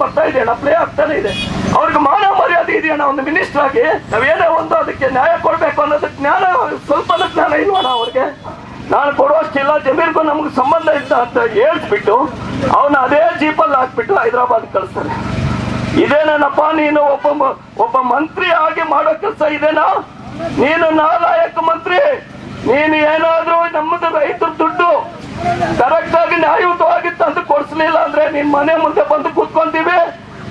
ಬರ್ತಾ ಇದೆ, ಅಣ್ಣ. ಪ್ಲೇ ಆಗ್ತಾನೆ ಇದೆ. ಅವ್ರಿಗೆ ಮಾನ ಮರ್ಯಾದೆ ಇದೆಯಣ್ಣ ಒಂದು ಮಿನಿಸ್ಟರ್ ಆಗಿ ನಾವೇನೇ ಒಂದು ಅದಕ್ಕೆ ನ್ಯಾಯ ಕೊಡಬೇಕು ಅನ್ನೋದಕ್ಕೆ ಜ್ಞಾನ, ಸ್ವಲ್ಪ ಜ್ಞಾನ ಇಲ್ವಣ್ಣ ಅವ್ರಿಗೆ? ನಾನು ಕೊಡುವಷ್ಟಿಲ್ಲ, ಜಮೀರ್ಗೂ ನಮ್ಗೆ ಸಂಬಂಧ ಇಲ್ಲ ಅಂತ ಹೇಳ್ಬಿಟ್ಟು ಅವನ ಅದೇ ಜೀಪಲ್ಲಿ ಹಾಕ್ಬಿಟ್ಟು ಹೈದರಾಬಾದ್ ಕಳಿಸ್ತಾರೆ. ಇದೇನೇನಪ್ಪ ನೀನು ಒಬ್ಬ ಒಬ್ಬ ಮಂತ್ರಿ ಆಗಿ ಮಾಡೋ ಕೆಲಸ ಇದೇನಾ? ನೀನು ನಾಲಾಯಕ ಮಂತ್ರಿ. ನೀನು ಏನಾದ್ರೂ ನಮ್ಮದು ರೈತರ ದುಡ್ಡು ಕರೆಕ್ಟ್ ಆಗಿ ನ್ಯಾಯಯುತವಾಗಿ ತಂದು ಕೊಡಿಸ್ಲಿಲ್ಲ ಅಂದ್ರೆ ನಿನ್ ಮನೆ ಮುಂದೆ ಬಂದು ಕೂತ್ಕೊಂತೀವಿ.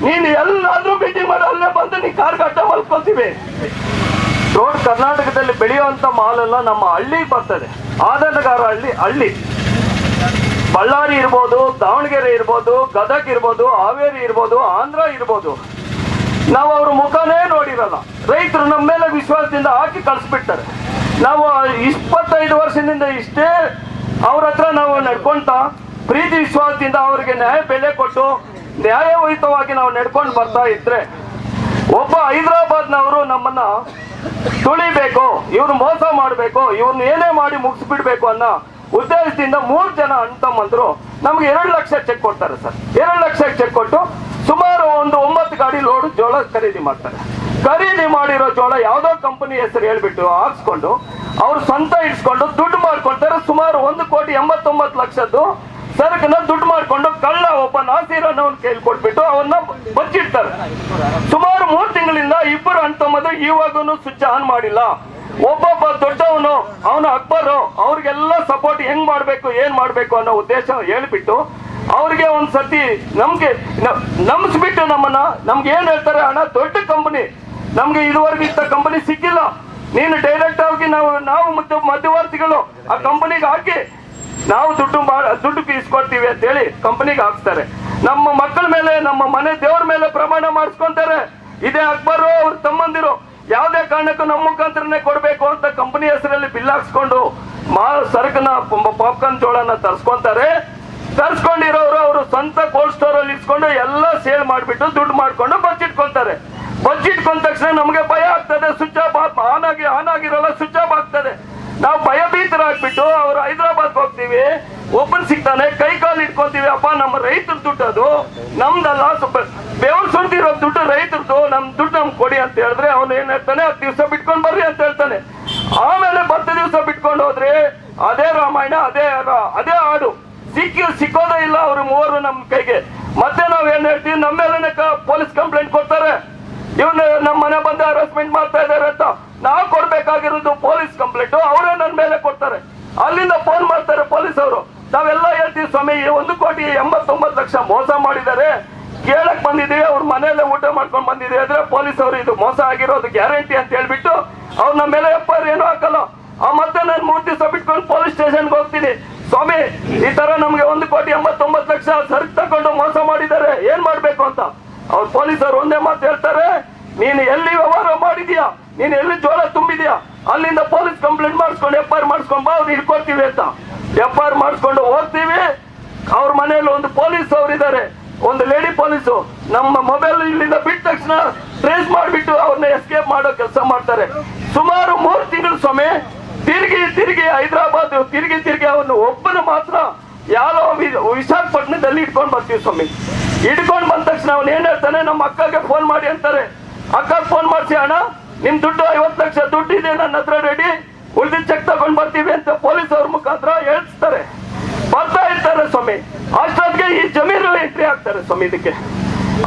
ನೀನು ಎಲ್ಲಾದ್ರೂ ಭೇಟಿ ಮಾಡಿ ಅಲ್ಲೇ ಬಂದು ನೀ ಕಾರ್ಗಟ್ಟ ಮಲ್ಕೊಂತೀವಿ ರೋಡ್ ಕರ್ನಾಟಕದಲ್ಲಿ ಬೆಳೆಯುವಂತ ಮಾಲ್ ಎಲ್ಲ ನಮ್ಮ ಹಳ್ಳಿಗೆ ಬರ್ತದೆ. ಆದನಗಾರ ಹಳ್ಳಿ ಹಳ್ಳಿ. ಬಳ್ಳಾರಿ ಇರ್ಬೋದು, ದಾವಣಗೆರೆ ಇರ್ಬೋದು, ಗದಗ್ ಇರ್ಬೋದು, ಹಾವೇರಿ ಇರ್ಬೋದು, ಆಂಧ್ರ ಇರ್ಬೋದು. ನಾವು ಅವ್ರ ಮುಖನೇ ನೋಡಿರಲ್ಲ. ರೈತರು ನಮ್ಮ ಮೇಲೆ ವಿಶ್ವಾಸದಿಂದ ಹಾಕಿ ಕಳಿಸ್ಬಿಡ್ತಾರೆ. ನಾವು ಇಪ್ಪತ್ತೈದು ವರ್ಷದಿಂದ ಇಷ್ಟೇ ಅವ್ರ ಹತ್ರ ನಾವು ನಡ್ಕೊಂತ ಪ್ರೀತಿ ವಿಶ್ವಾಸದಿಂದ ಅವ್ರಿಗೆ ನ್ಯಾಯ ಬೆಲೆ ಕೊಟ್ಟು ನ್ಯಾಯಯುತವಾಗಿ ನಾವು ನಡ್ಕೊಂಡು ಬರ್ತಾ ಇದ್ರೆ ಒಬ್ಬ ಹೈದರಾಬಾದ್ನವರು ನಮ್ಮನ್ನ ತುಳಿಬೇಕು, ಇವ್ರು ಮೋಸ ಮಾಡಬೇಕು ಇವ್ರನ್ನ ಏನೇ ಮಾಡಿ ಮುಗಿಸ್ಬಿಡ್ಬೇಕು ಅನ್ನೋ ಉದ್ದೇಶದಿಂದ ಮೂರು ಜನ ಅಂತಮ್ಮಂದ್ರು ನಮ್ಗೆ ಎರಡು ಲಕ್ಷ ಚೆಕ್ ಕೊಡ್ತಾರೆ ಸರ್. ಎರಡು ಲಕ್ಷ ಚೆಕ್ ಕೊಟ್ಟು ಸುಮಾರು ಒಂದು ಒಂಬತ್ತು ಗಾಡಿ ಲೋಡ್ ಜೋಳ ಖರೀದಿ ಮಾಡ್ತಾರೆ. ಖರೀದಿ ಮಾಡಿರೋ ಜೋಳ ಯಾವ್ದೋ ಕಂಪನಿ ಹೆಸರು ಹೇಳ್ಬಿಟ್ಟು ಹಾಕ್ಸ್ಕೊಂಡು ಅವ್ರು ಸ್ವಂತ ಇಡ್ಸ್ಕೊಂಡು ದುಡ್ಡು ಮಾಡ್ಕೊಳ್ತಾರೆ ಸುಮಾರು ಒಂದು ಕೋಟಿ ಎಂಬತ್ತೊಂಬತ್ತು ಲಕ್ಷದ್ದು ಸರಕನ್ನ ದುಡ್ಡು ಮಾಡ್ಕೊಂಡು ಕಳ್ಳ ಒಬ್ಬ ನಾಸೀರನ್ನ ಅವ್ನ ಕೈಲಿ ಕೊಟ್ಬಿಟ್ಟು ಅವನ್ನ ಬಚ್ಚಿಡ್ತಾರೆ. ಸುಮಾರು ಮೂರು ತಿಂಗಳಿಂದ ಇಬ್ಬರು ಅಣ್ತಮ್ಮದು ಇವಾಗೂ ಸ್ವಿಚ್ ಆನ್ ಮಾಡಿಲ್ಲ. ಒಬ್ಬೊಬ್ಬ ದೊಡ್ಡವನು, ಅವನ ಅಕ್ಬರು, ಅವ್ರಿಗೆಲ್ಲ ಸಪೋರ್ಟ್ ಹೆಂಗ್ ಮಾಡ್ಬೇಕು, ಏನ್ ಮಾಡ್ಬೇಕು ಅನ್ನೋ ಉದ್ದೇಶ ಹೇಳ್ಬಿಟ್ಟು ಅವ್ರಿಗೆ ಒಂದ್ಸತಿ ನಮ್ಗೆ ನಮ್ಸ್ಬಿಟ್ಟು ನಮ್ಮನ್ನ ನಮ್ಗೆ ಏನ್ ಹೇಳ್ತಾರೆ ಅಣ್ಣ, ದೊಡ್ಡ ಕಂಪನಿ ನಮ್ಗೆ ಇದುವರೆಗೂ ಇಂಥ ಕಂಪನಿ ಸಿಕ್ಕಿಲ್ಲ. ನೀನು ಡೈರೆಕ್ಟ್ ಆಗಿ ನಾವು ನಾವು ಮತ್ತೆ ಮಧ್ಯವರ್ತಿಗಳು ಆ ಕಂಪನಿಗೆ ಹಾಕಿ ನಾವು ದುಡ್ಡು ದುಡ್ಡು ಇಸ್ಕೊಡ್ತೀವಿ ಅಂತ ಹೇಳಿ ಕಂಪನಿಗೆ ಹಾಕ್ತಾರೆ ನಮ್ಮ ಮಕ್ಕಳ ಮೇಲೆ, ನಮ್ಮ ಮನೆ ದೇವ್ರ ಮೇಲೆ ಪ್ರಮಾಣ ಮಾಡಿಸ್ಕೊಂತಾರೆ. ಇದೇ ಅಕ್ಬರು ಅವ್ರ ತಮ್ಮಂದಿರು. ಯಾವುದೇ ಕಾರಣಕ್ಕೂ ನಮ್ಮ ಮುಖಾಂತರನೇ ಕೊಡಬೇಕು ಅಂತ ಕಂಪನಿ ಹೆಸರಲ್ಲಿ ಬಿಲ್ ಹಾಕ್ಸ್ಕೊಂಡು ಮಾ ಸರಕನ ಪಾಪ್ಕಾರ್ನ್ ಜೋಳನ ತರ್ಸ್ಕೊಂತಾರೆ. ತರ್ಸ್ಕೊಂಡಿರೋರು ಅವರು ಸ್ವಂತ ಕೋಲ್ಡ್ ಸ್ಟೋರ್ ಅಲ್ಲಿ ಇಟ್ಕೊಂಡು ಎಲ್ಲ ಸೇಲ್ ಮಾಡಿಬಿಟ್ಟು ದುಡ್ಡು ಮಾಡ್ಕೊಂಡು ಬಚ್ಚಿಟ್ಕೊಂತಾರೆ ಬಚ್ಚಿಟ್ಕೊಂಡ ತಕ್ಷಣ ನಮಗೆ ಭಯ ಆಗ್ತದೆ. ಸ್ವಿಚ್ ಆಫ್ ಆನ್ ಆಗಿ ಆನ್ ಆಗಿರಲ್ಲ, ಸ್ವಿಚ್ ಆಫ್ ಆಗ್ತದೆ. ನಾವು ಭಯಭೀತರಾಗ್ಬಿಟ್ಟು ಅವ್ರು ಹೈದರಾಬಾದ್ ಹೋಗ್ತೀವಿ. ಒಬ್ಬನ್ ಸಿಗ್ತಾನೆ, ಕೈ ಕಾಲು ಇಟ್ಕೊಂತೀವಿ ಅಪ್ಪ, ನಮ್ಮ ರೈತರ ದುಡ್ಡು ಅದು. ನಮ್ದಲ್ಲ, ಸ್ವಲ್ಪ ಬೆವರು ಸುಡ್ದಿರೋ ದುಡ್ಡು ರೈತರದು. ನಮ್ ದುಡ್ಡು ನಮ್ಗೆ ಕೊಡಿ ಅಂತ ಹೇಳಿದ್ರೆ ಅವನು ಏನ್ ಹೇಳ್ತಾನೆ, ಹತ್ತು ದಿವಸ ಬಿಟ್ಕೊಂಡ್ ಬರ್ರಿ ಅಂತ ಹೇಳ್ತಾನೆ. ಆಮೇಲೆ ಹತ್ತು ದಿವ್ಸ ಬಿಟ್ಕೊಂಡು ಹೋದ್ರೆ ಅದೇ ರಾಮಾಯಣ, ಅದೇ ಅದೇ ಹಾಡು. ಸಿಕ್ಕಿ ಸಿಕ್ಕೋದೇ ಇಲ್ಲ ಅವ್ರ ಮೂವರು ನಮ್ಮ ಕೈಗೆ. ಮತ್ತೆ ನಾವ್ ಏನ್ ಹೇಳ್ತೀವಿ ನಮ್ಮ ಮೇಲೆ ಪೊಲೀಸ್ ಕಂಪ್ಲೇಂಟ್ ಇವನು ನಮ್ಮ ಮನೆ ಬಂದು ಹರಾಸ್ಮೆಂಟ್ ಮಾಡ್ತಾ ಇದಾರೆ ಅಂತ ನಾವು ಕೊಡ್ಬೇಕಾಗಿರೋದು ಪೊಲೀಸ್ ಕಂಪ್ಲೇಂಟ್ ಅವರೇ ನನ್ನ ಮೇಲೆ ಕೊಡ್ತಾರೆ. ಅಲ್ಲಿಂದ ಫೋನ್ ಮಾಡ್ತಾರೆ ಪೊಲೀಸ್ ಅವರು. ನಾವೆಲ್ಲ ಹೇಳ್ತೀವಿ ಸ್ವಾಮಿ ಒಂದು ಕೋಟಿ ಎಂಬತ್ತೊಂಬತ್ತು ಲಕ್ಷ ಮೋಸ ಮಾಡಿದ್ದಾರೆ. ಕೇಳಕ್ ಬಂದಿದ್ದೀವಿ, ಅವ್ರ ಮನೆಯಲ್ಲೇ ಊಟ ಮಾಡ್ಕೊಂಡು ಬಂದಿದ್ದೀವಿ ಅಂದ್ರೆ ಪೊಲೀಸ್ ಅವರು ಇದು ಮೋಸ ಆಗಿರೋದು ಗ್ಯಾರಂಟಿ ಅಂತ ಹೇಳ್ಬಿಟ್ಟು ಅವ್ರ ನಮ್ಮ ಮೇಲೆ ಎಫ್ ಏನು ಹಾಕಲ್ಲ. ಆ ಮತ್ತೆ ನಾನು ಮೂರು ದಿವಸ ಬಿಟ್ಕೊಂಡು ಪೊಲೀಸ್ ಸ್ಟೇಷನ್ಗೆ ಹೋಗ್ತೀನಿ. ಸ್ವಾಮಿ, ಈ ತರ ನಮ್ಗೆ ಒಂದು ಕೋಟಿ ಎಂಬತ್ತೊಂಬತ್ತು ಲಕ್ಷ ಸರಕು ತಗೊಂಡು ಮೋಸ ಮಾಡಿದ್ದಾರೆ. ಏನ್ ಮಾಡ್ಬೇಕು ಅಂತ? ಅವ್ರ ಅವ್ರು ಒಂದೇ ಮಾತು ಹೇಳ್ತಾರೆ. ನೀನು ಎಲ್ಲಿ ವ್ಯವಹಾರ ಮಾಡಿದ್ಯಾ? ನೀನು ಎಲ್ಲಿ ಜೋಳ ತುಂಬಿದ್ಯಾ? ಅಲ್ಲಿಂದ ಪೊಲೀಸ್ ಕಂಪ್ಲೇಂಟ್ ಮಾಡಿಸ್ಕೊಂಡು ಎಫ್ ಐ ಆರ್ ಮಾಡಿಸ್ಕೊಂಡ್ ಬಾ, ಅವ್ರು ಹಿಡ್ಕೊಳ್ತೀವಿ ಅಂತ. ಎಫ್ ಐ ಆರ್ ಮಾಡಿಸ್ಕೊಂಡು ಹೋಗ್ತೀವಿ. ಅವ್ರ ಮನೆಯಲ್ಲಿ ಒಂದು ಪೊಲೀಸ್ ಅವರಿದ್ದಾರೆ ಒಂದು ಲೇಡಿ ಪೊಲೀಸು. ನಮ್ಮ ಮೊಬೈಲ್ ಇಲ್ಲಿಂದ ಬಿಟ್ಟ ತಕ್ಷಣ ಟ್ರೇಸ್ ಮಾಡಿಬಿಟ್ಟು ಅವ್ರನ್ನ ಎಸ್ಕೇಪ್ ಮಾಡೋ ಕೆಲಸ ಮಾಡ್ತಾರೆ. ಸುಮಾರು ಮೂರು ತಿಂಗಳು ಸ್ವಾಮಿ, ತಿರುಗಿ ತಿರುಗಿ ಹೈದರಾಬಾದ್, ತಿರುಗಿ ತಿರುಗಿ ಅವನು ಒಬ್ಬನು ಮಾತ್ರ ಯಾರೋ ವಿ- ವಿಶಾಖಪಟ್ಟಣದಲ್ಲಿ ಇಟ್ಕೊಂಡು ಬರ್ತೀವಿ ಸ್ವಾಮಿ. ಇಟ್ಕೊಂಡು ಬಂದ ತಕ್ಷಣ ಅವನು ಏನ್ ಹೇಳ್ತಾನೆ? ನಮ್ಮ ಅಕ್ಕಗೆ ಫೋನ್ ಮಾಡಿ ಅಂತಾರೆ. ಅಕ್ಕಗೆ ಫೋನ್ ಮಾಡಿಸಿ ಅಣ್ಣ, ನಿಮ್ ದುಡ್ಡು ಐವತ್ತು ಲಕ್ಷ ದುಡ್ಡು ಇದೆ ನನ್ನ ಹತ್ರ ರೆಡಿ ಉಳಿದ ಚೆಕ್ ತಗೊಂಡ್ ಬರ್ತೀವಿ ಅಂತ ಪೊಲೀಸ್ ಅವ್ರ ಮುಖಾಂತರ ಹೇಳ್ತಾರೆ. ಬರ್ತಾ ಇರ್ತಾರೆ ಸ್ವಾಮಿ. ಅಷ್ಟೊತ್ತಿಗೆ ಈ ಜಮೀನು ಎಂಟ್ರಿ ಆಗ್ತಾರೆ ಸ್ವಾಮಿ ಇದಕ್ಕೆ.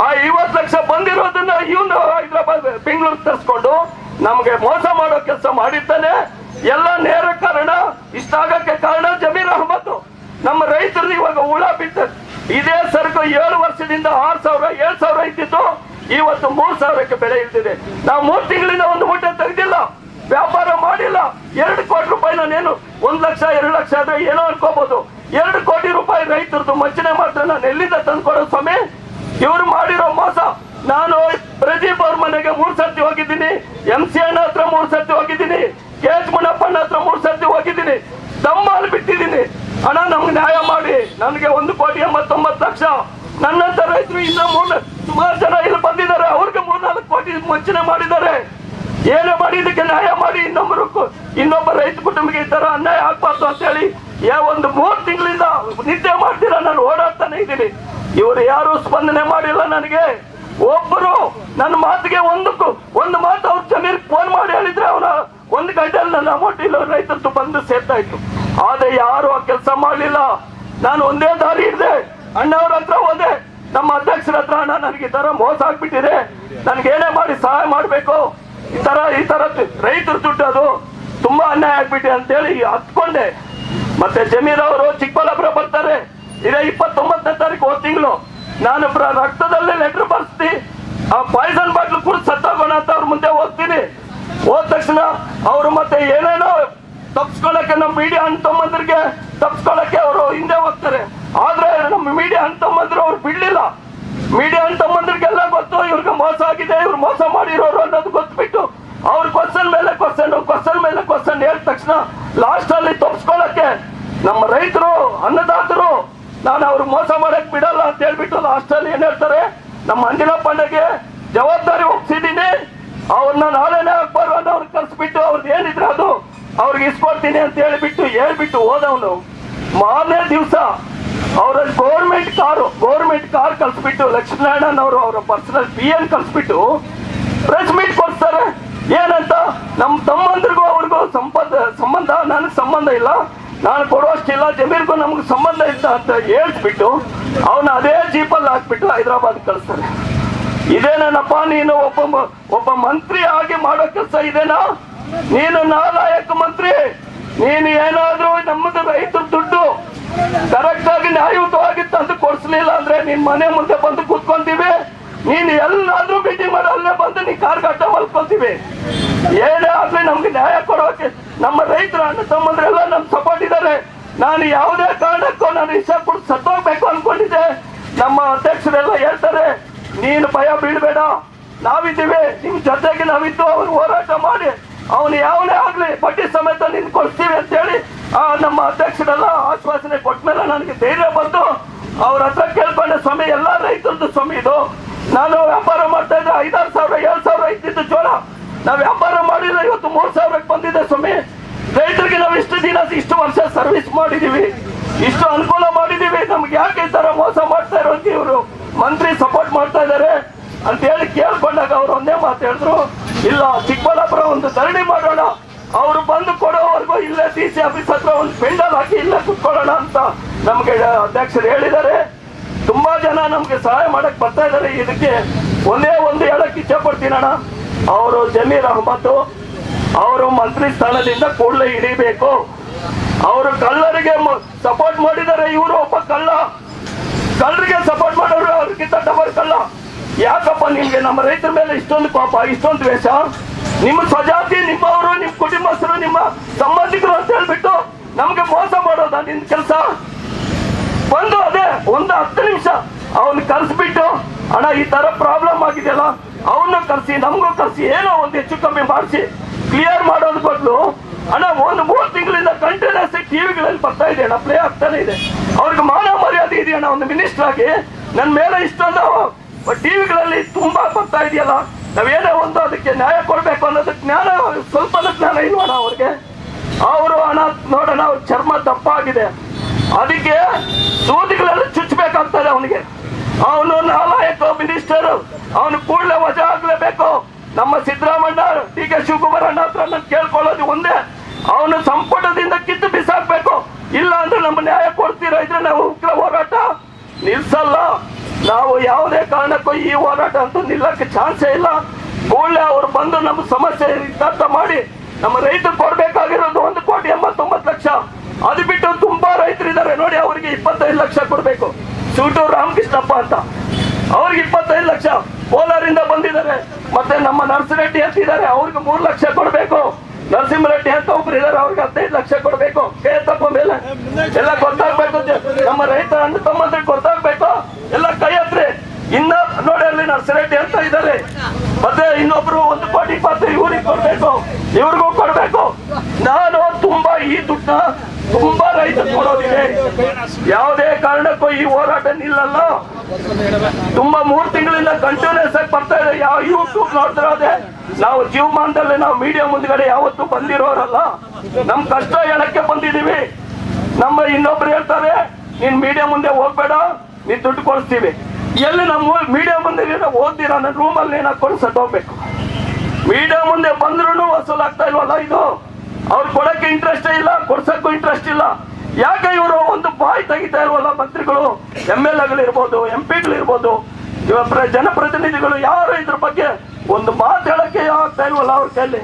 ಆ ಐವತ್ತು ಲಕ್ಷ ಬಂದಿರೋದನ್ನ ಇವನು ಹೈದ್ರಾಬಾದ್, ಬೆಂಗಳೂರು ತರಿಸ್ಕೊಂಡು ನಮ್ಗೆ ಮೋಸ ಮಾಡೋ ಕೆಲಸ ಮಾಡಿದ್ದಾನೆ. ಎಲ್ಲ ನೇರ ಕಾರಣ, ಇಷ್ಟ ಆಗಕ್ಕೆ ಕಾರಣ ಜಮೀರ್ ಅಹಮದ್. ನಮ್ಮ ರೈತರು ಇವಾಗ ಹುಳ ಬಿದ್ದ ಇದೇ ಸರಕು ಏಳು ವರ್ಷದಿಂದ ಆರು ಸಾವಿರ, ಏಳು ಸಾವಿರ ಇದ್ದಿದ್ದು. ಇವತ್ತು ಮೂರ್ ಸಾವಿರಕ್ಕೆ ಬೆಲೆ ಇಲ್ದಿದೆ. ನಾವು ಮೂರ್ ತಿಂಗಳಿಂದ ಒಂದು ಮೂಟೆ ತೆಗೆದಿಲ್ಲ, ವ್ಯಾಪಾರ ಮಾಡಿಲ್ಲ. ಎರಡು ಕೋಟಿ ರೂಪಾಯಿ ನಾನೇನು ಒಂದ್ ಲಕ್ಷ, ಎರಡು ಲಕ್ಷ ಆದ್ರೆ ಏನೋ ಅನ್ಕೋಬಹುದು ಎರಡು ಕೋಟಿ ರೂಪಾಯಿ ರೈತರದ್ದು ವಂಚನೆ ಮಾಡಿದ್ರೆ ನಾನು ಎಲ್ಲಿಂದ ತಂದ್ಕೊಡೋ ಸ್ವಾಮಿ? ಇವ್ರು ಮಾಡಿರೋ ಮೋಸ. ನಾನು ಪ್ರದೀಪ್ ಅವ್ರ ಮನೆಗೆ ಮೂರ್ ಸರ್ತಿ ಹೋಗಿದ್ದೀನಿ. ಎಂ ಸಿ ಅಣ್ಣ ಹತ್ರ ಮೂರ್ ಸರ್ತಿ ಹೋಗಿದ್ದೀನಿ ಕೆ ಎಚ್ ಮುನಪ್ಪಣ್ಣ ಹತ್ರ ಮೂರ್ ಸರ್ತಿ ಹೋಗಿದ್ದೀನಿ ದಮ್ಮಲ್ಲಿ ಬಿಟ್ಟಿದ್ದೀನಿ ಅಣ್ಣ ನಮ್ಗೆ ನ್ಯಾಯ ಮಾಡಿ ನನಗೆ ಒಂದು ಕೋಟಿ ಎಂಬತ್ತೊಂಬತ್ತು ಲಕ್ಷ ನನ್ನಂತ ರೈತರು ಇನ್ನ ಮೂರ್ ಸುಮಾರು ಜನ ಇಲ್ಲಿ ಬಂದಿದ್ದಾರೆ ಅವ್ರಿಗೆ ಮೂರ್ನಾಲ್ಕು ಕೋಟಿ ವಂಚನೆ ಮಾಡಿದ್ದಾರೆ. ಏನೇ ಮಾಡಿ, ಇದಕ್ಕೆ ನ್ಯಾಯ ಮಾಡಿ, ಇನ್ನೊಬ್ಬರು ಇನ್ನೊಬ್ಬ ರೈತ ಕುಟುಂಬಕ್ಕೆ ಈ ತರ ಅನ್ಯಾಯ ಆಗ್ಬಾರ್ದು ಅಂತ ಹೇಳಿ ಯಾವ ಒಂದು ಮೂರು ತಿಂಗಳಿಂದ ನಿದ್ದೆ ಮಾಡ್ತೀರಾ? ನಾನು ಓಡಾಡ್ತಾನೆ ಇದ್ದೀನಿ. ಇವರು ಯಾರು ಸ್ಪಂದನೆ ಮಾಡಿಲ್ಲ ನನಗೆ. ಒಬ್ಬರು ನನ್ನ ಮಾತಿಗೆ ಒಂದಕ್ಕೂ ಒಂದು ಮಾತು ಅವ್ರ ಜಮೀರ್ ಫೋನ್ ಮಾಡಿ ಹೇಳಿದ್ರೆ ಅವರ ಒಂದು ಗಂಟೆಯಲ್ಲಿ ನನ್ನ ಅಮೌಂಟ್ ಇಲ್ಲ ರೈತರದ್ದು ಬಂದು ಸೇರ್ತಾ ಇತ್ತು ಆದ್ರೆ ಯಾರು ಆ ಕೆಲಸ ಮಾಡಲಿಲ್ಲ ನಾನು ಒಂದೇ ದಾರಿ ಇದ್ದೆ ಅಣ್ಣವ್ರ ಹತ್ರ ಹೋದೆ. ನಮ್ಮ ಅಧ್ಯಕ್ಷರ ಹತ್ರ ಅಣ್ಣ, ನನಗೆ ಈ ತರ ಮೋಸ ಆಗ್ಬಿಟ್ಟಿದೆ. ನನ್ಗೆ ಏನೇ ಮಾಡಿ ಸಹಾಯ ಮಾಡ್ಬೇಕು. ಈ ತರ ಈ ತರ ರೈತರ ದುಡ್ಡು ಅದು. ತುಂಬಾ ಅನ್ಯಾಯ ಆಗ್ಬಿಟ್ಟಿದೆ ಅಂತೇಳಿ ಹತ್ಕೊಂಡೆ. ಮತ್ತೆ ಜಮೀರ್ ಅವರು ಚಿಕ್ಕಬಳ್ಳಾಪುರ ಬರ್ತಾರೆ. ಇದೇ ಇಪ್ಪತ್ತೊಂಬತ್ತನೇ ತಾರೀಕು ಹೋದ ತಿಂಗಳು. ನಾನು ರಕ್ತದಲ್ಲೇ ಲೆಟರ್ ಬರ್ಸ್ತಿ. ಆ ಪಾಯ್ಸನ್ ಬಾಟ್ಲು ಕೂಡ ಸತ್ತಾಗೋಣ ಅಂತ ಅವ್ರ ಮುಂದೆ ಹೋಗ್ತೀನಿ. ಹೋದ ತಕ್ಷಣ ಅವರು ಮತ್ತೆ ಏನೇನೋ ತಪ್ಸ್ಕೊಳಕ್ಕೆ ನಮ್ಮ ಮೀಡಿಯಾ ತಮ್ಮಂದ್ರಿಗೆ ತಪ್ಸ್ಕೊಳಕ್ಕೆ ಅವರು ಹಿಂದೆ ಹೋಗ್ತಾರೆ. ಆದ್ರೆ ನಮ್ಮ ಮೀಡಿಯಾ ಅಂತಮ್ಮಂದ್ರು ಅವ್ರು ಬಿಡ್ಲಿಲ್ಲ. ಮೀಡಿಯಾ ಅಂತಮ್ಮಂದ್ರಿಗೆಲ್ಲ ಗೊತ್ತು, ಇವ್ರಿಗೆ ಮೋಸ ಆಗಿದೆ, ಇವ್ರು ಮೋಸ ಮಾಡಿರೋರು ಅನ್ನೋದು ಗೊತ್ತುಬಿಟ್ಟು ಅವ್ರ ಕ್ವಶನ್ ಮೇಲೆ ಕ್ವಶನ್ ಕ್ವಶನ್ ಮೇಲೆ ಕ್ವಶನ್ ಹೇಳಿದ ತಕ್ಷಣ ಲಾಸ್ಟ್ ಅಲ್ಲಿ ತಪ್ಸ್ಕೊಳಕ್ಕೆ ನಮ್ಮ ರೈತರು, ಅನ್ನದಾತರು, ನಾನು ಅವ್ರು ಮೋಸ ಮಾಡಕ್ ಬಿಡಲ್ಲ ಅಂತ ಹೇಳ್ಬಿಟ್ಟು ಲಾಸ್ಟ್ ಅಲ್ಲಿ ಏನ್ ಹೇಳ್ತಾರೆ? ನಮ್ಮ ಅಂಜನಾ ಪಂಡಗೆ ಜವಾಬ್ದಾರಿ ಒಪ್ಸಿದ್ದೀನಿ. ಅವ್ರನ್ನ ನಾಳೆನೇ ಹಾಕ್ಬಾರ್ದು ಅಂತ ಅವ್ರಿಗೆ ಕರ್ಸ್ಬಿಟ್ಟು ಅವ್ರದ್ದು ಏನಿದ್ರೆ ಅದು ಅವ್ರಿಗೆ ಇಸ್ಕೊಡ್ತೀನಿ ಅಂತ ಹೇಳಿಬಿಟ್ಟು ಹೇಳ್ಬಿಟ್ಟು ಹೋದವನು. ಮಾರನೇ ದಿವಸ ಅವರ ಗೌರ್ಮೆಂಟ್ ಕಾರು ಗೌರ್ಮೆಂಟ್ ಕಾರ್ ಕಲ್ಸ್ಬಿಟ್ಟು ಲಕ್ಷ್ಮೀನಾರಾಯಣನ್ ಅವರು ಅವರ ಪರ್ಸನಲ್ ಪಿ ಎನ್ ಕಲ್ಸ್ಬಿಟ್ಟು ಪ್ರೆಸ್ ಮೀಟ್ ಕೊಡ್ತಾರೆ ಏನಂತ? ನಮ್ಮ ತಮ್ಮಂದ್ರಿಗೂ ಅವ್ರಿಗೂ ಸಂಬಂಧ ಸಂಬಂಧ, ನನಗೆ ಸಂಬಂಧ ಇಲ್ಲ. ನಾನು ಕೊಡುವಷ್ಟಿಲ್ಲ ಜಮೀರ್ಗೂ ನಮ್ಗೆ ಸಂಬಂಧ ಇಲ್ಲ ಅಂತ ಹೇಳ್ಬಿಟ್ಟು ಅವನ ಅದೇ ಜೀಪಲ್ಲಿ ಹಾಕ್ಬಿಟ್ಟು ಹೈದರಾಬಾದ್ ಕಳಿಸ್ತಾರೆ. ಇದೇನೇನಪ್ಪ, ನೀನು ಒಬ್ಬ ಒಬ್ಬ ಮಂತ್ರಿ ಆಗಿ ಮಾಡೋ ಕೆಲಸ ಇದೇನಾ? ನೀನು ನಾಲಾಯಕ ಮಂತ್ರಿ. ನೀನು ಏನಾದರೂ ನಮ್ಮದು ರೈತರ ದುಡ್ಡು ಕರೆಕ್ಟ್ ಆಗಿ ನ್ಯಾಯಯುತವಾಗಿ ತಂದು ಕೊಡಿಸ್ಲಿಲ್ಲ ಅಂದ್ರೆ ನಿನ್ ಮನೆ ಮುಂದೆ ಬಂದು ಕೂತ್ಕೊಂತೀವಿ. ನೀನು ಎಲ್ಲಾದ್ರೂ ಮೀಟಿಂಗ್ ಮಾಡಿ, ಅಲ್ಲೇ ಬಂದು ನೀ ಕಾರ್ ಗಟ್ಟ ಮಲ್ಕೊಂತೀವಿ ಏನೇ ಆಗ್ಲಿ ನಮ್ಗೆ ನ್ಯಾಯ ಕೊಡೋಕೆ, ನಮ್ಮ ರೈತರ, ಅಣ್ಣ ತಮ್ಮಂದ್ರೆಲ್ಲ ನಮ್ ಸಪೋರ್ಟ್ ಇದ್ದಾರೆ ನಾನು ಯಾವುದೇ ಕಾರಣಕ್ಕೂ ನಾನು ಇಷ್ಟ ಕೊಟ್ಟು ಸತ್ತೋಗ್ಬೇಕು ಅನ್ಕೊಂಡಿದ್ದೆ. ನಮ್ಮ ಅಧ್ಯಕ್ಷರೆಲ್ಲ ಹೇಳ್ತಾರೆ, ನೀನು ಭಯ ಬೀಳ್ಬೇಡ. ನಾವಿದ್ದೀವಿ, ನಿಮ್ ಜೊತೆಗೆ ನಾವಿದ್ದು, ಅವ್ರು ಹೋರಾಟ ಮಾಡಿ. ಅವನು ಯಾವನೇ ಆಗ್ಲಿ ಬಡ್ಡಿ ಸಮೇತ ನಿನ್ ಕೊಡ್ತೀವಿ ಅಂತ ಹೇಳಿ ಆ, ನಮ್ಮ ಅಧ್ಯಕ್ಷರೆಲ್ಲ ಆಶ್ವಾಸನೆ ಕೊಟ್ಮೇಲೆ ನನಗೆ ಧೈರ್ಯ ಬಂತು ಅವ್ರ ಹತ್ರ ಕೇಳ್ಕೊಂಡೆ, ಸ್ವಾಮಿ, ಎಲ್ಲ ರೈತರದ್ದು ಸ್ವಾಮಿ ಇದು. ನಾನು ವ್ಯಾಪಾರ ಮಾಡ್ತಾ ಇದ್ದೆ, ಐದಾರು ಸಾವಿರ, ಏಳು ಸಾವಿರ ಇದ್ದಿದ್ದು ಜೋಳ. ನಾವು ವ್ಯಾಪಾರ ಮಾಡಿದ್ರೆ ಇವತ್ತು ಮೂರ್ ಸಾವಿರಕ್ಕೆ ಬಂದಿದೆ ಸ್ವಾಮಿ. ರೈತರಿಗೆ ನಾವು ಇಷ್ಟು ದಿನ, ಇಷ್ಟು ವರ್ಷ ಸರ್ವಿಸ್ ಮಾಡಿದೀವಿ. ಇಷ್ಟು ಅನುಕೂಲ ಮಾಡಿದೀವಿ. ನಮ್ಗೆ ಯಾಕೆ ಈ ತರ ಮೋಸ ಮಾಡ್ತಾ ಇರೋಕೆ ಇವರು? ಮಂತ್ರಿ ಸಪೋರ್ಟ್ ಮಾಡ್ತಾ ಇದ್ದಾರೆ ಅಂತ ಹೇಳಿ ಕೇಳ್ಕೊಂಡಾಗ ಅವ್ರು ಒಂದೇ ಮಾತು ಹೇಳಿದ್ರು, ಇಲ್ಲ, ಚಿಕ್ಕಬಳ್ಳಾಪುರ ಒಂದು ಧರಣಿ ಮಾಡೋಣ ಅವ್ರು ಬಂದು ಕೊಡೋವರೆಗೂ ಇಲ್ಲೇ ಡಿ ಸಿ ಆಫೀಸ್ ಹತ್ರ ಒಂದು ಪೆಂಡಲ್ ಹಾಕಿ ಇಲ್ಲ ಕುತ್ಕೊಳ್ಳೋಣ ಅಂತ ನಮ್ಗೆ ಅಧ್ಯಕ್ಷರು ಹೇಳಿದ್ದಾರೆ. ತುಂಬಾ ಜನ ನಮ್ಗೆ ಸಹಾಯ ಮಾಡಕ್ ಬರ್ತಾ ಇದಾರೆ ಇದಕ್ಕೆ ಒಂದೇ ಒಂದು ಹೇಳಕ್ ಇಚ್ಛೆ ಪಡ್ತೀನಣ್ಣ ಅವರು ಜಮೀರ್ ಅಹಮದ್, ಅವರು ಮಂತ್ರಿ ಸ್ಥಾನದಿಂದ ಕೂಡಲೇ ಹಿಡಿಬೇಕು. ಅವರು ಕಳ್ಳರಿಗೆ ಸಪೋರ್ಟ್ ಮಾಡಿದ್ದಾರೆ. ಇವರು ಒಬ್ಬ ಕಳ್ಳ. ಕಳ್ಳರಿಗೆ ಸಪೋರ್ಟ್ ಮಾಡೋರು ಅವ್ರಿಗಿಂತ ಡಬಲ್ ಕಳ್ಳ. ಯಾಕಪ್ಪ ನಿಮ್ಗೆ ನಮ್ಮ ರೈತರ ಮೇಲೆ ಇಷ್ಟೊಂದು ಪಾಪ ಇಷ್ಟೊಂದು ವೇಷ ನಿಮ್ಮ ಸ್ವಜಾತಿ ನಿಮ್ಮವರು ನಿಮ್ಮ ಕುಟುಂಬಸ್ಥರು, ನಿಮ್ಮ ಸಂಬಂಧಿಕರು ಅಂತ ಹೇಳ್ಬಿಟ್ಟು ನಮ್ಗೆ ಮೋಸ ಮಾಡೋದ ನಿನ್ ಕೆಲಸ? ಬಂದು ಅದೇ ಒಂದು ಹತ್ತು ನಿಮಿಷ ಅವನ್ ಕರ್ಸ್ಬಿಟ್ಟು, ಅಣ್ಣ, ಈ ತರ ಪ್ರಾಬ್ಲಮ್ ಆಗಿದೆಯಲ್ಲ ಅವನ್ನ ಕರ್ಸಿ, ನಮಗೂ ಕರ್ಸಿ, ಏನೋ ಒಂದು ಹೆಚ್ಚು ಕಮ್ಮಿ ಮಾಡಿಸಿ. ಕ್ಲಿಯರ್ ಮಾಡೋದ್ ಬದಲು, ಅಣ್ಣ, ಒಂದು ಮೂರು ತಿಂಗಳಿಂದ ಕಂಟಿನ್ಯೂಸ್ ಟಿವಿಗಳಲ್ಲಿ ಬರ್ತಾ ಇದೆ, ಅಣ್ಣ ಪ್ಲೇ ಆಗ್ತಾನೆ ಇದೆ. ಅವ್ರಿಗೆ ಮಾನ ಮರ್ಯಾದೆ ಇದೆಯಣ್ಣ, ಒಂದು ಮಿನಿಸ್ಟರ್ ಆಗಿ. ನನ್ನ ಮೇಲೆ ಇಷ್ಟೊಂದು ಟಿವಿಗಳಲ್ಲಿ ತುಂಬಾ ಬರ್ತಾ ಇದೆಯಲ್ಲ, ನಾವೇನೋ ಒಂದು ಅದಕ್ಕೆ ನ್ಯಾಯ ಕೊಡ್ಬೇಕು ಅನ್ನೋದಕ್ಕೆ ಜ್ಞಾನ ಸ್ವಲ್ಪ ಜ್ಞಾನ ಇಲ್ವಣ್ಣ ಅವ್ರಿಗೆ? ಅವರು ಹಣ ನೋಡೋಣ ಅವ್ರ ಚರ್ಮ ತಪ್ಪಾಗಿದೆ ಅದಕ್ಕೆ ಸೂದಿಗಳೆಲ್ಲ ಚುಚ್ಚಬೇಕಾಗ್ತದೆ ಅವನಿಗೆ. ಅವನು ನಾಲಾಯಕ ಮಿನಿಸ್ಟರ್. ಅವನು ಕೂಡಲೇ ವಜಾ ಆಗ್ಲೇಬೇಕು. ನಮ್ಮ ಸಿದ್ದರಾಮಣ್ಣ ಡಿ ಕೆ ಶಿವಕುಮಾರ್ ಅಣ್ಣ ಹತ್ರ ನಾನು ಕೇಳ್ಕೊಳ್ಳೋದು ಒಂದೇ. ಅವನು ಸಂಪುಟದಿಂದ ಕಿತ್ತು ಬಿಸಾಕ್ಬೇಕು. ಇಲ್ಲ ಅಂದ್ರೆ ನಮ್ಮ ನ್ಯಾಯ ಕೊಡ್ತೀರಾ? ಇದ್ರೆ ನಾವು ಉಗ್ರ ಹೋರಾಟ. ನಿಲ್ಸಲ್ಲ. ನಾವು ಯಾವುದೇ ಕಾರಣಕ್ಕೂ ಈ ಹೋರಾಟ ಅಂತ ನಿಲ್ಲಕ್ಕೆ ಚಾನ್ಸೇ ಇಲ್ಲ. ಕೂಡಲೇ ಅವ್ರು ಬಂದು ನಮ್ಮ ಸಮಸ್ಯೆ ಇತ್ಯರ್ಥ ಮಾಡಿ ನಮ್ಮ ರೈತರು ಕೊಡ್ಬೇಕಾಗಿರೋದು ಒಂದು ಕೋಟಿ ಎಂಬತ್ತೊಂಬತ್ತು ಲಕ್ಷ ಅದು ಬಿಟ್ಟು ತುಂಬಾ ರೈತರಿದ್ದಾರೆ. ನೋಡಿ, ಅವರಿಗೆ ಇಪ್ಪತ್ತೈದು ಲಕ್ಷ ಕೊಡ್ಬೇಕು. ಸೂಟೂರು ರಾಮಕೃಷ್ಣಪ್ಪ ಅಂತ. ಅವ್ರಿಗೆ ಇಪ್ಪತ್ತೈದು ಲಕ್ಷ. ಕೋಲಾರಿಂದ ಬಂದಿದ್ದಾರೆ. ಮತ್ತೆ ನಮ್ಮ ನರಸಿಂಹರೆಡ್ಡಿ ಅಂತ ಇದ್ದಾರೆ. ಅವ್ರಿಗೆ ಮೂರು ಲಕ್ಷ ಕೊಡ್ಬೇಕು. ನರಸಿಂಹರೆಡ್ಡಿ ಅಂತ ಒಬ್ರು ಇದಾರೆ ಅವ್ರಿಗೆ ಹದಿನೈದು ಲಕ್ಷ ಕೊಡ್ಬೇಕು. ಕೈ ತಪ್ಪ ಮೇಲೆ. ಎಲ್ಲ ಗೊತ್ತಾಗ್ಬೇಕು. ನಮ್ಮ ರೈತ ಅಣ್ಣ ತಮ್ಮಂದ್ರೆ ಗೊತ್ತಾಗ್ಬೇಕು. ಎಲ್ಲ ಕೈ ಹತ್ರಿ ಇನ್ನ ನೋಡಿ, ಅಲ್ಲಿ ನರಸಿಂಹರೆಡ್ಡಿ ಅಂತ ಇದ್ದಾರೆ. ಮತ್ತೆ ಇನ್ನೊಬ್ರು ಒಂದು ಕೋಟಿ ಇಪ್ಪತ್ತು ಇವ್ರಿಗೆ ಕೊಡ್ಬೇಕು. ಇವ್ರಿಗೂ ಕೊಡ್ಬೇಕು. ನಾನು ತುಂಬಾ ಈ ದುಡ್ಡನ್ನ ತುಂಬಾ ರೈತ ಕೊಡೋದಿದೆ. ಯಾವುದೇ ಕಾರಣಕ್ಕೂ ಈ ಹೋರಾಟ ನಿಲ್ಲಲ್ಲ. ತುಂಬಾ ಮೂರ್ ತಿಂಗಳಿಂದ ಕಂಟಿನ್ಯೂಸ್ ಆಗಿ ಬರ್ತಾ ಇದೆ. ಯಾವ ಯೂಟ್ಯೂಬ್ ನೋಡ್ತಿರೋದೆ ನಾವು ಜೀವಮಾನದಲ್ಲಿ ನಾವು ಮೀಡಿಯಾ ಮುಂದ್ಗಡೆ ಯಾವತ್ತೂ ಬಂದಿರೋರಲ್ಲ. ನಮ್ ಕಷ್ಟ ಹೇಳಕ್ಕೆ ಬಂದಿದೀವಿ ನಮ್ಮ ಇನ್ನೊಬ್ರು ಹೇಳ್ತಾರೆ, ನೀನ್ ಮೀಡಿಯಾ ಮುಂದೆ ಹೋಗ್ಬೇಡ, ನೀನ್ ದುಡ್ಡು ಕೊಡಿಸ್ತೀವಿ. ಎಲ್ಲಿ ನಮ್ಮ ಮೀಡಿಯಾ ಮುಂದೆ ಓದ್ದಿರ ನನ್ನ ರೂಮಲ್ಲಿ ಏನಾಗ ಕೊಡ್ಸಕ್ ಹೋಗ್ಬೇಕು. ಮೀಡಿಯಾ ಮುಂದೆ ಬಂದ್ರು ವಸೂಲಾಗ್ತಾ ಇಲ್ವಲ್ಲ ಇದು? ಅವ್ರು ಕೊಡಕ್ಕೆ ಇಂಟ್ರೆಸ್ಟ್ ಇಲ್ಲ, ಕೊಡ್ಸಕ್ಕೂ ಇಂಟ್ರೆಸ್ಟ್ ಇಲ್ಲ. ಯಾಕೆ ಇವರು ಒಂದು ಬಾಯಿ ತೆಗಿತಾ ಇಲ್ವಲ್ಲ ಮಂತ್ರಿಗಳು? ಎಂ ಎಲ್ ಎಗಳಿರ್ಬೋದು ಎಂ ಪಿಗಳಿರ್ಬೋದು ಇವ ಪ್ರ, ಜನಪ್ರತಿನಿಧಿಗಳು ಯಾರು ಇದ್ರ ಬಗ್ಗೆ ಒಂದು ಮಾತು ಹೇಳಕ್ಕೆ ಆಗ್ತಾ ಇಲ್ವಲ್ಲ ಅವ್ರ ಕೈಲಿ